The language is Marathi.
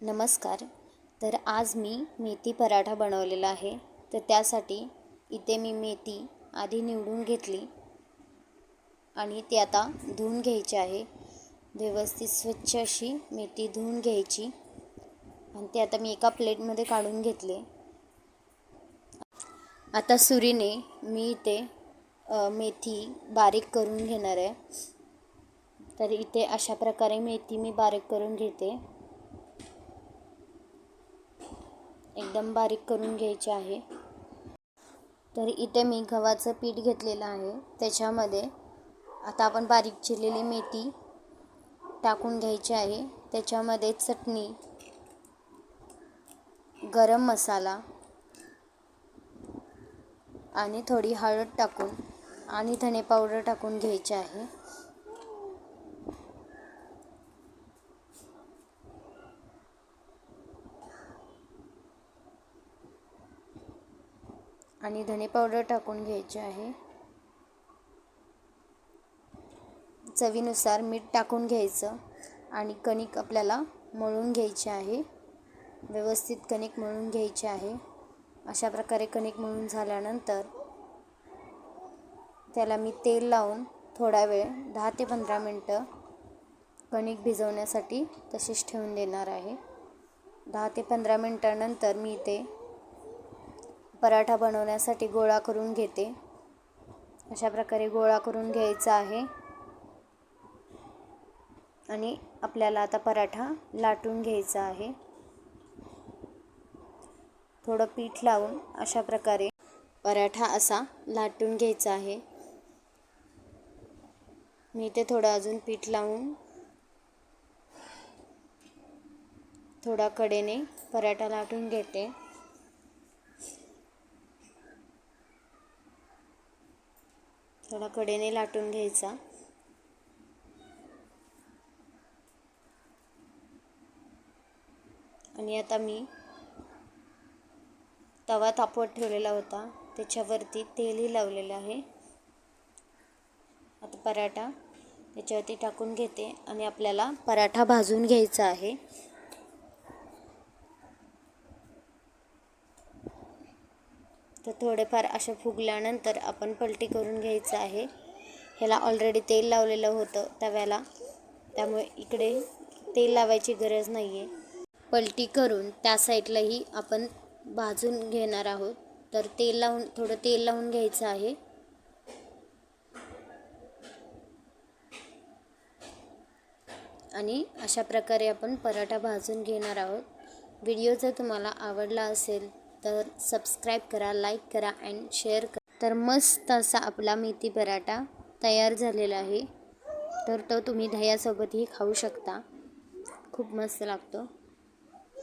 नमस्कार. तर आज मी मेथी पराठा बनवलेला आहे. तर त्यासाठी इथे मी मेथी आधी निवडून घेतली आणि ती आता धुवून घ्यायची आहे. व्यवस्थित स्वच्छ अशी मेथी धुवून घ्यायची आणि ती आता मी एका प्लेटमध्ये काढून घेतले. आता सुरीने मी इथे मेथी बारीक करून घेणार आहे. तर इथे अशा प्रकारे मेथी मी बारीक करून घेते. एकदम बारीक करून घ्यायचे आहे. तर इथे मी गव्हाचं पीठ घेतलेलं आहे. त्याच्यामध्ये आता आपण बारीक चिरलेली मेथी टाकून घ्यायची आहे. त्याच्यामध्ये चटणी गरम मसाला आणि थोडी हळद टाकून आणि धणे पावडर टाकून घ्यायची आहे. आणि धने पावडर टाकून घ्यायची आहे. चवीनुसार मीठ टाकून घ्यायचं आणि कणिक आपल्याला मळून घ्यायची आहे. व्यवस्थित कणिक मळून घ्यायची आहे. अशा प्रकारे कणिक मळून झाल्यानंतर त्याला मी तेल लावून थोडा वेळ दहा ते पंधरा मिनटं कणिक भिजवण्यासाठी तशीच ठेवून देणार आहे. दहा ते पंधरा मिनटानंतर मी इथे पराठा बनवण्यासाठी गोळा करून घेते. अशा प्रकारे गोळा करून घ्यायचा आहे. आणि आपल्याला आता पराठा लाटून घ्यायचा आहे. थोडं पीठ लावून अशा प्रकारे पराठा असा लाटून घ्यायचा आहे. मी इथे थोडं अजून पीठ लावून थोडा कडेने पराठा लाटून घेते. थोडा कडेने लाटून घ्यायचा. आणि आता मी तवा तापवत ठेवलेला होता. त्याच्यावरती तेलही लावलेलं आहे. आता पराठा त्याच्यावरती टाकून घेते आणि आपल्याला पराठा भाजून घ्यायचा आहे. तर थोडेफार अशा फुगल्यानंतर आपण पलटी करून घ्यायचं आहे. ह्याला ऑलरेडी तेल लावलेलं होतं तव्याला. त्यामुळे इकडे तेल लावायची गरज नाही आहे पलटी करून त्या साईडलाही आपण भाजून घेणार आहोत. तर तेल लावून थोडं तेल लावून घ्यायचं आहे. आणि अशा प्रकारे आपण पराठा भाजून घेणार आहोत. व्हिडिओ जर तुम्हाला आवडला असेल तर सबस्क्राईब करा लाईक करा अँड शेअर करा. तर मस्त असा आपला मेथी पराठा तयार झालेला आहे. तर तो तुम्ही दह्यासोबतही खाऊ शकता. खूप मस्त लागतो.